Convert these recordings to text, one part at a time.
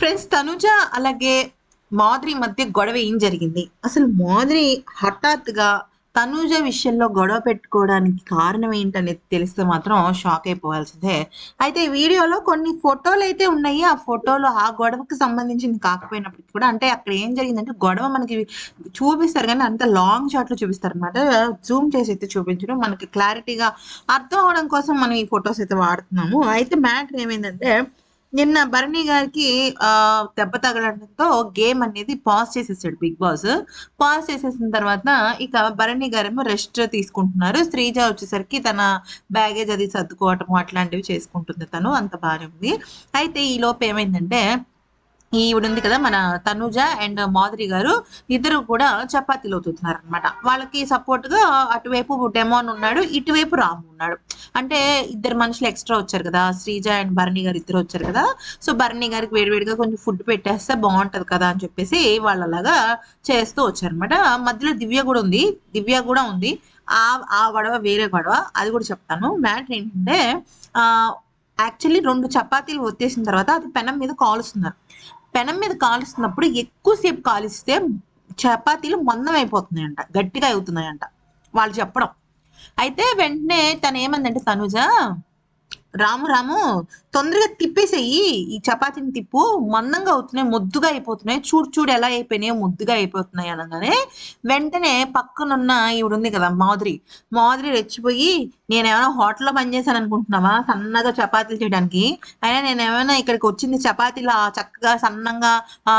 Friends Tanuja అలాగే మాధురి మధ్య గొడవ ఏం జరిగింది? అసలు మాధురి హఠాత్తుగా తనుజ విషయంలో గొడవ పెట్టుకోవడానికి కారణం ఏంటనేది తెలిస్తే మాత్రం షాక్ అయిపోవాల్సిందే. అయితే ఈ వీడియోలో కొన్ని ఫోటోలు అయితే ఉన్నాయి. ఆ ఫోటోలు ఆ గొడవకు సంబంధించింది కాకపోయినప్పటికీ కూడా అంటే అక్కడ ఏం జరిగిందంటే గొడవ మనకి చూపిస్తారు కానీ అంత లాంగ్ షాట్లు చూపిస్తారు అనమాట జూమ్ చేసి అయితే చూపించడం. మనకి క్లారిటీగా అర్థం అవడం కోసం మనం ఈ ఫొటోస్ అయితే వాడుతున్నాము. అయితే మ్యాటర్ ఏమైందంటే నిన్న భరణి గారికి ఆ దెబ్బ తగలడంతో గేమ్ అనేది పాజ్ చేసేసాడు బిగ్ బాస్. పాజ్ చేసేసిన తర్వాత ఇక భరణి గారేమో రెస్ట్ తీసుకుంటున్నారు. శ్రీజ వచ్చేసరికి తన బ్యాగేజ్ అది సర్దుకోవటం అట్లాంటివి చేసుకుంటుంది తను. అంత బాగానే ఉంది. అయితే ఈ లోపు ఏమైందంటే ఈవిడ ఉంది కదా మన తనుజ అండ్ మాధురి గారు ఇద్దరు కూడా చపాతీలు అవుతున్నారు అనమాట వాళ్ళకి సపోర్ట్గా అటువైపు డెమోన్ ఉన్నాడు ఇటువైపు రాము ఉన్నాడు. అంటే ఇద్దరు మనుషులు ఎక్స్ట్రా వచ్చారు కదా శ్రీజ అండ్ భరణి గారు ఇద్దరు వచ్చారు కదా. సో భరణి గారికి వేడివేడిగా కొంచెం ఫుడ్ పెట్టేస్తే బాగుంటది కదా అని చెప్పేసి వాళ్ళలాగా చేస్తూ వచ్చారు అనమాట మధ్యలో దివ్య కూడా ఉంది దివ్య కూడా ఉంది. ఆ ఆ గొడవ వేరే గొడవ అది కూడా చెప్తాను. మ్యాటర్ ఏంటంటే ఆ యాక్చువల్లీ రెండు చపాతీలు ఒత్తేసిన తర్వాత అది పెనం మీద కాలుస్తున్నారు. పెనం మీద కాలుస్తున్నప్పుడు ఎక్కువసేపు కాలిస్తే చపాతీలు మందం అయిపోతున్నాయంట గట్టిగా అవుతున్నాయంట వాళ్ళు చెప్పడం. అయితే వెంటనే తను ఏమందంటే తనుజ రాము రాము తొందరగా తిప్పేసేయి. ఈ చపాతీని తిప్పు. మందంగా అవుతున్నాయి ముద్దుగా అయిపోతున్నాయి. చూడు చూడు ఎలా అయిపోయినాయో ముద్దుగా అయిపోతున్నాయి అనగానే వెంటనే పక్కనున్న ఈవిడ ఉంది కదా మాధురి. మాధురి రెచ్చిపోయి నేనేమైనా హోటల్లో పనిచేశాను అనుకుంటున్నావా? సన్నగా చపాతీలు చేయడానికి? అయినా నేను ఏమైనా ఇక్కడికి వచ్చింది చపాతీలు? చక్కగా సన్నంగా ఆ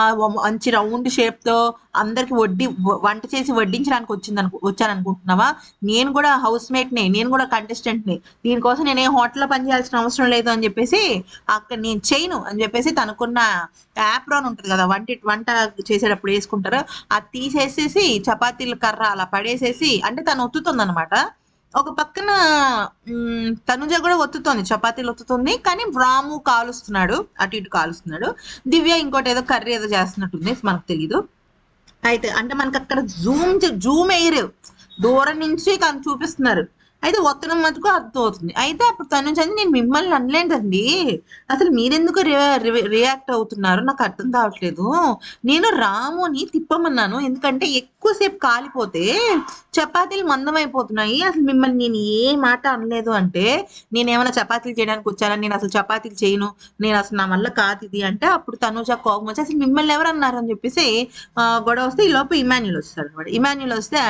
మంచి రౌండ్ షేప్తో అందరికి వడ్డీ వంట చేసి వడ్డించడానికి వచ్చింది అనుకు వచ్చాను అనుకుంటున్నావా నేను కూడా హౌస్ మేట్ నే నేను కూడా కంటెస్టెంట్ని. దీనికోసం నేను హోటల్లో పనిచేయాలి పనిచేయాల్సిన అవసరం లేదు అని చెప్పేసి అక్కడ నేను చేయను అని చెప్పేసి తనకున్న యాప్రాన్ ఉంటుంది కదా వంట వంట చేసేటప్పుడు వేసుకుంటారు. అది తీసేసేసి చపాతీల కర్ర అలా పడేసేసి అంటే తను ఒత్తుతుంది అనమాట ఒక పక్కన తనుజ కూడా ఒత్తుతోంది చపాతీలు ఒత్తుతుంది కానీ రాము కాలుస్తున్నాడు అటు ఇటు కాలుస్తున్నాడు. దివ్య ఇంకోటి ఏదో కర్రీ ఏదో చేస్తున్నట్టుంది మనకు తెలియదు అయితే అంటే మనకి అక్కడ జూమ్ జూమ్ ఎయిర్ దూరం నుంచి కానీ చూపిస్తున్నారు. అయితే ఒత్తడం మటుకు అర్థం అవుతుంది అయితే అప్పుడు తను చంది నేను మిమ్మల్ని అనలేదండి అసలు మీరెందుకు రియాక్ట్ అవుతున్నారు? నాకు అర్థం కావట్లేదు. నేను రాముని తిప్పమన్నాను. ఎందుకంటే ఎక్కువసేపు కాలిపోతే చపాతీలు మందం అయిపోతున్నాయి అసలు మిమ్మల్ని నేను ఏ మాట అనలేదు అంటే నేను ఏమైనా చపాతీలు చేయడానికి వచ్చానా? నేను అసలు చపాతీలు చేయను. నేను అసలు నా వల్ల కాదు ఇది. అంటే అప్పుడు తనుజ కోపం వచ్చి అసలు మిమ్మల్ని ఎవరు అన్నారు అని చెప్పేసి ఆ, గొడవ వస్తే ఈ లోపు ఇమాన్యుల్ వస్తాడు అనమాట ఇమాన్యుల్ వస్తే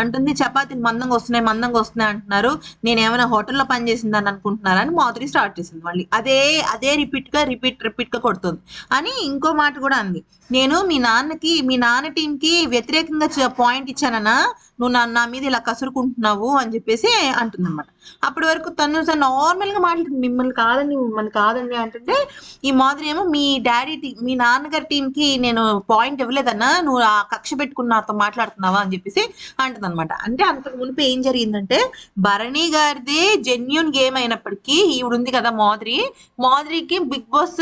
అంటుంది చపాతీలు మందంగా వస్తున్నాయి మందంగా వస్తున్నాయి అంటున్నారు నేను ఏమైనా హోటల్లో పని చేసిందని అనుకుంటున్నారా? అని మాధురి స్టార్ట్ చేసింది. మళ్ళీ అదే అదే రిపీట్గా రిపీట్ రిపీట్గా కొడుతుంది. అని ఇంకో మాట కూడా అంది. నేను మీ నాన్నకి మీ నాన్న టీం కి వ్యతిరేకంగా పాయింట్ ఇచ్చానన్నా నువ్వు నా నా మీద ఇలా కసురుకుంటున్నావు? అని చెప్పేసి అంటుంది అనమాట అప్పటి వరకు తను నార్మల్గా మాట్లాడుతుంది. మిమ్మల్ని కాదండి మిమ్మల్ని కాదండి అంటుంటే ఈ మాదిరి ఏమో మీ డాడీ టీ- మీ నాన్నగారి టీం కి నేను పాయింట్ ఇవ్వలేదన్నా నువ్వు ఆ కక్ష పెట్టుకున్న నాతో మాట్లాడుతున్నావా? అని చెప్పేసి అంటుంది అనమాట అంటే అంతకు మునిపి ఏం జరిగిందంటే భరణి గారిది జెన్యున్ గేమ్ అయినప్పటికీ ఈవిడ ఉంది కదా మాధురి మాధురికి బిగ్ బాస్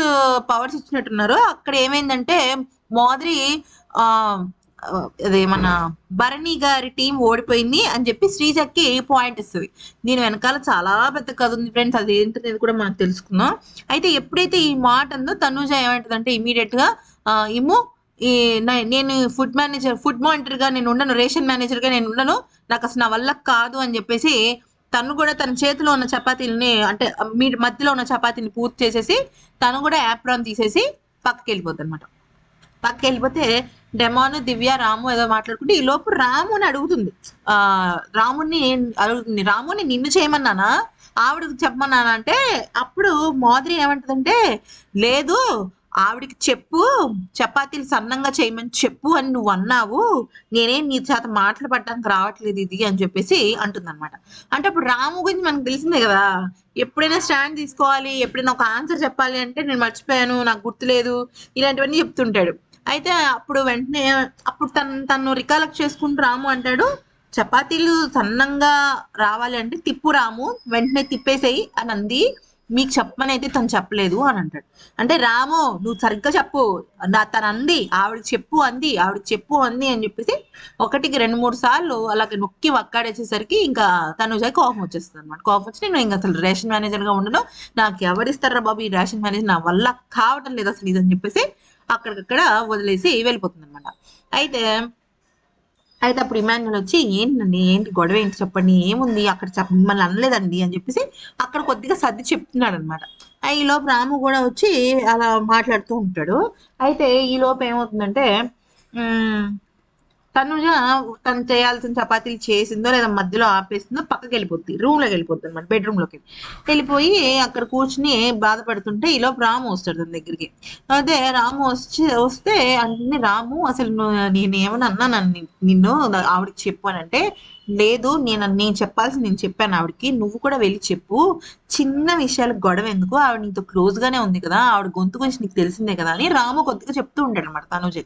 పవర్స్ ఇచ్చినట్టున్నారు. అక్కడ ఏమైందంటే మాధురి ఆ అదే మన భరణి గారి టీం ఓడిపోయింది అని చెప్పి శ్రీజకి పాయింట్ ఇస్తుంది. దీని వెనకాల చాలా పెద్ద కథ ఉంది ఫ్రెండ్స్ అది ఏంటనేది కూడా మనం తెలుసుకుందాం. అయితే ఎప్పుడైతే ఈ మాట ఉందో తనుజ ఏమంటుందంటే ఇమీడియట్గా ఇము ఈ నేను ఫుడ్ మేనేజర్ ఫుడ్ మానిటర్గా నేను ఉండను రేషన్ మేనేజర్గా నేను ఉండను. నాకు అసలు నా వల్ల కాదు అని చెప్పేసి తను కూడా తన చేతిలో ఉన్న చపాతీలని అంటే మీ మధ్యలో ఉన్న చపాతీని పూర్తి చేసేసి తను కూడా యాప్రాన్ తీసేసి పక్కకి వెళ్ళిపోద్ది అనమాట పక్కకి వెళ్ళిపోతే డెమాను దివ్య రాము ఏదో మాట్లాడుకుంటే ఈ లోపు రాముని అడుగుతుంది. ఆ రాముని అడుగుతుంది రాముని నిన్ను చేయమన్నానా? ఆవిడకి చెప్పమన్నానా? అంటే అప్పుడు మాధురి ఏమంటదంటే లేదు ఆవిడకి చెప్పు చపాతీలు సన్నంగా చేయమని చెప్పు అని నువ్వు అన్నావు నేనేం నీ చేత మాటలు పడడానికి రావట్లేదు ఇది అని చెప్పేసి అంటుందన్నమాట. అంటే అప్పుడు రాము గురించి మనకు తెలిసిందే కదా ఎప్పుడైనా స్టాండ్ తీసుకోవాలి ఎప్పుడైనా ఒక ఆన్సర్ చెప్పాలి అంటే నేను మర్చిపోయాను నాకు గుర్తులేదు ఇలాంటివన్నీ చెప్తుంటాడు. అయితే అప్పుడు వెంటనే అప్పుడు తను తను రికాలెక్ట్ చేసుకుంటూ రాము అంటాడు చపాతీలు సన్నంగా రావాలి అంటే తిప్పు రాము వెంటనే తిప్పేసేయి అని అంది. మీకు చెప్పనైతే తను చెప్పలేదు అని అంటాడు. అంటే రాము నువ్వు సరిగ్గా చెప్పు. నా తను అంది ఆవిడ చెప్పు అంది ఆవిడ చెప్పు అంది అని చెప్పేసి ఒకటికి రెండు మూడు సార్లు అలాగే నొక్కి వక్కాడేసేసరికి ఇంకా తను కోపం వచ్చేస్తుంది అనమాట కోపం వచ్చి నేను ఇంకా అసలు రేషన్ మేనేజర్గా ఉండను. నాకు ఎవరిస్తారా బాబు ఈ రేషన్ మేనేజర్? నా వల్ల కావటం లేదు అసలు ఇదని చెప్పేసి అక్కడికక్కడ వదిలేసి వెళ్ళిపోతుంది అనమాట అయితే అయితే అప్పుడు ఇమాన్యుల్ వచ్చి ఏంటండి ఏంటి గొడవ? ఏంటి చెప్పండి? ఏముంది? అక్కడ చెప్ప మిమ్మల్ని అనలేదండి అని చెప్పేసి అక్కడ కొద్దిగా సర్ది చెప్తున్నాడు అనమాట ఈ లోపు రాము కూడా వచ్చి అలా మాట్లాడుతూ ఉంటాడు. అయితే ఈ ఏమవుతుందంటే తనుజ తను చేయాల్సిన చపాతీలు చేసిందో లేదా మధ్యలో ఆపేసిందో పక్కకి వెళ్ళిపోద్ది రూమ్లోకి వెళ్ళిపోద్ది అనమాట బెడ్రూమ్లోకి వెళ్ళిపోయి అక్కడ కూర్చుని బాధపడుతుంటే ఈ రాము వస్తాడు తన దగ్గరికి. అదే రాము వచ్చి వస్తే అంటే రాము అసలు నేను నేను అన్నా నన్ను నిన్ను ఆవిడకి చెప్పు అని అంటే లేదు నేను నేను చెప్పాల్సి నేను చెప్పాను ఆవిడకి. నువ్వు కూడా వెళ్ళి చెప్పు. చిన్న విషయాలకు గొడవ ఎందుకు? ఆవిడ నీతో క్లోజ్ గానే ఉంది కదా. ఆవిడ గొంతు గురించి నీకు తెలిసిందే కదా అని రాము కొద్దిగా చెప్తూ ఉంటాడు అనమాట తనుజ.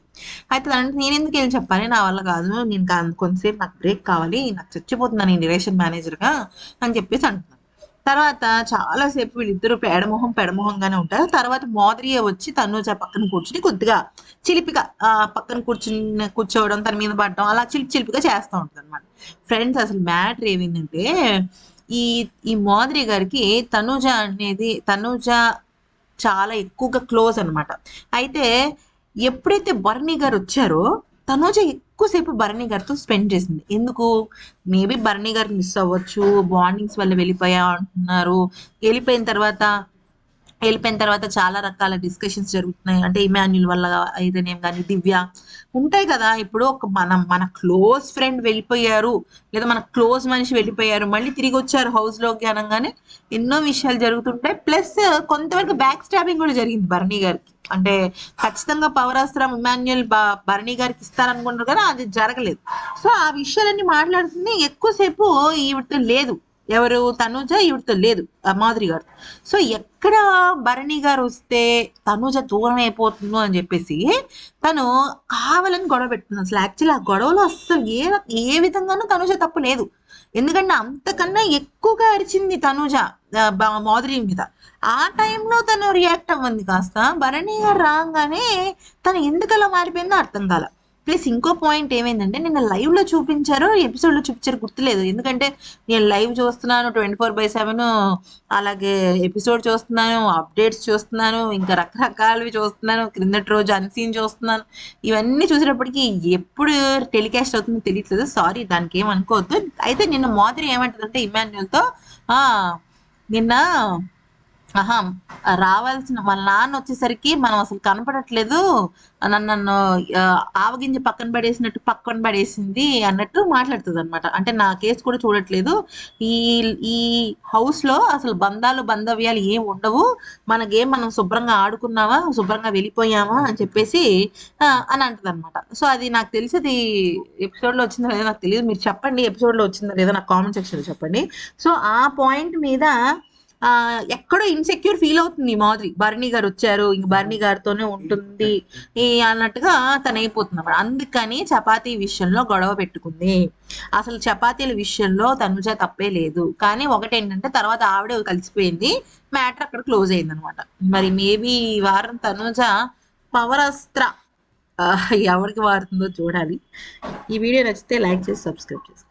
అయితే అంటే నేను ఎందుకు వెళ్ళి చెప్పాలి? నా వల్ల కాదు. నేను కొంతసేపు నాకు బ్రేక్ కావాలి. నాకు చచ్చిపోతున్నాను నేను రిలేషన్ మేనేజర్గా అని చెప్పేసి అంటున్నాను. తర్వాత చాలాసేపు వీళ్ళిద్దరూ పేడమొహం పెడమొహంగానే ఉంటారు. తర్వాత మోదరియ వచ్చి తనుజ పక్కన కూర్చుని కొద్దిగా చిలిపిగా ఆ పక్కన కూర్చుని కూర్చోవడం తన మీద పడడం అలా చిలిపి చిలిపిగా చేస్తూ ఉంటుంది అనమాట ఫ్రెండ్స్ అసలు మ్యాటర్ ఏమిందంటే ఈ ఈ మోదరి గారికి తనూజ అనేది తనూజ చాలా ఎక్కువగా క్లోజ్ అనమాట అయితే ఎప్పుడైతే బర్ణి గారు వచ్చారో తనూజ ఎక్కువసేపు భరణి గారితో స్పెండ్ చేసింది. ఎందుకు? మేబీ భరణి గారు మిస్ అవ్వచ్చు బాండింగ్స్ వల్ల వెళ్ళిపోయా అంటున్నారు. వెళ్ళిపోయిన తర్వాత వెళ్ళిపోయిన తర్వాత చాలా రకాల డిస్కషన్స్ జరుగుతున్నాయి. అంటే ఇమాన్యుల్ వల్ల అయితేనేం కానీ దివ్య ఉంటాయి కదా ఇప్పుడు ఒక మనం మన క్లోజ్ ఫ్రెండ్ వెళ్ళిపోయారు లేదా మన క్లోజ్ మనిషి వెళ్ళిపోయారు మళ్ళీ తిరిగి వచ్చారు హౌస్లోకి అనగానే ఎన్నో విషయాలు జరుగుతుంటాయి. ప్లస్ కొంతవరకు బ్యాక్ స్టాబింగ్ కూడా జరిగింది భరణి గారికి. అంటే ఖచ్చితంగా పవరాస్త్రం ఇమాన్యుల్ బా భరణి గారికి ఇస్తారనుకుంటారు కదా అది జరగలేదు. సో ఆ విషయాలన్నీ మాట్లాడుతుంది. ఎక్కువసేపు ఈవిడతో లేదు. ఎవరు? తనుజ ఈవిడతో లేదు. మాధురి గారు. సో ఎక్కడ భరణి గారు వస్తే తనుజ దూరం అయిపోతుందో అని చెప్పేసి తను కావాలని గొడవ పెట్టుకుంది అసలు. యాక్చువల్లీ ఆ గొడవలో అస్సలు ఏ ఏ విధంగానూ తనుజ తప్పు లేదు. ఎందుకంటే అంతకన్నా ఎక్కువగా అరిచింది తనుజ. మాధురి మీద ఆ టైంలో తను రియాక్ట్ అవ్వంది కాస్త. భరణి గారు రాగానే తను ఎందుకు అలా మారిపోయిందో అర్థం కాల. ప్లస్ ఇంకో పాయింట్ ఏమైందంటే నిన్న లైవ్లో ఎపిసోడ్లో ఎపిసోడ్లో చూపించారు గుర్తులేదు. ఎందుకంటే నేను లైవ్ చూస్తున్నాను ట్వంటీ ఫోర్ బై సెవెన్ అలాగే ఎపిసోడ్ చూస్తున్నాను అప్డేట్స్ చూస్తున్నాను ఇంకా రకరకాలవి చూస్తున్నాను క్రిందటి రోజు అన్సీన్ చూస్తున్నాను. ఇవన్నీ చూసేటప్పటికి ఎప్పుడు టెలికాస్ట్ అవుతుందో తెలియట్లేదు. సారీ దానికి ఏం అనుకోవద్దు. అయితే నిన్న మాధురి ఏమంటుందంటే ఇమాన్యుల్తో నిన్న ఆహా రావాల్సిన వాళ్ళ నాన్న వచ్చేసరికి మనం అసలు కనపడట్లేదు. నన్ను నన్ను ఆవగింజ పక్కన పడేసినట్టు పక్కన పడేసింది అన్నట్టు మాట్లాడుతుంది అనమాట అంటే నా కేసు కూడా చూడట్లేదు. ఈ ఈ హౌస్లో అసలు బంధాలు బంధవ్యాలు ఏం ఉండవు. మన గేమ్ మనం శుభ్రంగా ఆడుకున్నామా శుభ్రంగా వెళ్ళిపోయామా అని చెప్పేసి అని అంటది అనమాట సో అది నాకు తెలిసి అది ఎపిసోడ్లో వచ్చిందో లేదో నాకు తెలియదు. మీరు చెప్పండి ఎపిసోడ్లో వచ్చిందో లేదో నాకు కామెంట్ సెక్షన్ చెప్పండి. సో ఆ పాయింట్ మీద ఎక్కడో ఇన్సెక్యూర్ ఫీల్ అవుతుంది ఈ మాదిరి. భరణి గారు వచ్చారు ఇంక భరణి గారితోనే ఉంటుంది. అన్నట్టుగా తను అయిపోతుంది అన్నమాట. అందుకని చపాతీ విషయంలో గొడవ పెట్టుకుంది. అసలు చపాతీల విషయంలో తనుజ తప్పే లేదు. కానీ ఒకటి ఏంటంటే తర్వాత ఆవిడ కలిసిపోయింది. మ్యాటర్ అక్కడ క్లోజ్ అయింది అనమాట మరి మేబీ ఈ వారం తనుజ పవర్ అస్త్ర ఆ, ఎవరికి వాడుతుందో చూడాలి. ఈ వీడియో నచ్చితే లైక్ చేసి సబ్స్క్రైబ్ చేసుకోండి.